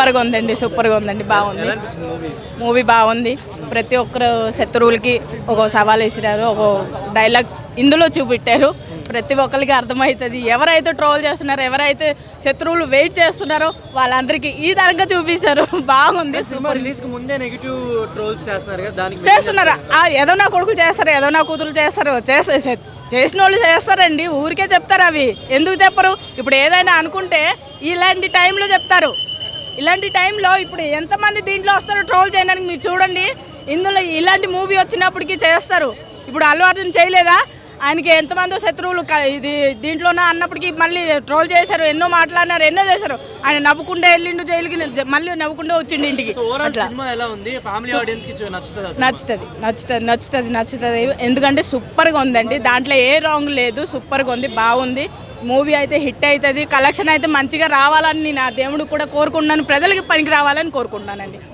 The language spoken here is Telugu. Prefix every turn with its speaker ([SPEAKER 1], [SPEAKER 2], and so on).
[SPEAKER 1] సూపర్గా ఉందండి సూపర్గా ఉందండి బాగుంది.
[SPEAKER 2] మూవీ
[SPEAKER 1] బాగుంది. ప్రతి ఒక్కరు శత్రువులకి ఒక సవాల్ వేసినారు ఒక డైలాగ్ ఇందులో చూపెట్టారు. ప్రతి ఒక్కరికి అర్థమవుతుంది. ఎవరైతే ట్రోల్ చేస్తున్నారో ఎవరైతే శత్రువులు వెయిట్ చేస్తున్నారో వాళ్ళందరికీ ఈ తరంగా చూపించారు బాగుంది.
[SPEAKER 2] చేస్తున్నారు
[SPEAKER 1] ఏదో నా కొడుకు చేస్తారు ఏదో నా కూతురు చేస్తారు. చేసే చే- చేసిన వాళ్ళు చేస్తారండి. ఊరికే చెప్తారు అవి. ఎందుకు చెప్పరు? ఇప్పుడు ఏదైనా అనుకుంటే ఇలాంటి టైంలో చెప్తారు. ఇలాంటి టైంలో ఇప్పుడు ఎంతమంది దీంట్లో వస్తారో ట్రోల్ చేయడానికి మీరు చూడండి. ఇందులో ఇలాంటి మూవీ వచ్చినప్పటికీ చేస్తారు. ఇప్పుడు అల్లు అర్జున్ చేయలేదా? ఆయనకి ఎంతమందో శత్రువులు ఇది దీంట్లోనే అన్నప్పటికీ మళ్ళీ ట్రోల్ చేశారు. ఎన్నో మాట్లాడినారు ఎన్నో చేశారు. ఆయన నవ్వుకుంటే వెళ్ళిండు జైలుకి మళ్ళీ నవ్వుకుంటే వచ్చిండు ఇంటికి. అట్లా.
[SPEAKER 2] నచ్చుతుంది
[SPEAKER 1] నచ్చుతుంది నచ్చుతుంది నచ్చుతుంది. ఎందుకంటే సూపర్గా ఉందండి. దాంట్లో ఏ రాంగ్ లేదు సూపర్గా ఉంది బాగుంది. మూవీ అయితే హిట్ అవుతుంది కలెక్షన్ అయితే మంచిగా రావాలని నా దేవుడు కూడా కోరుకుంటున్నాను ప్రజలకి పనికి రావాలని కోరుకుంటున్నానండి.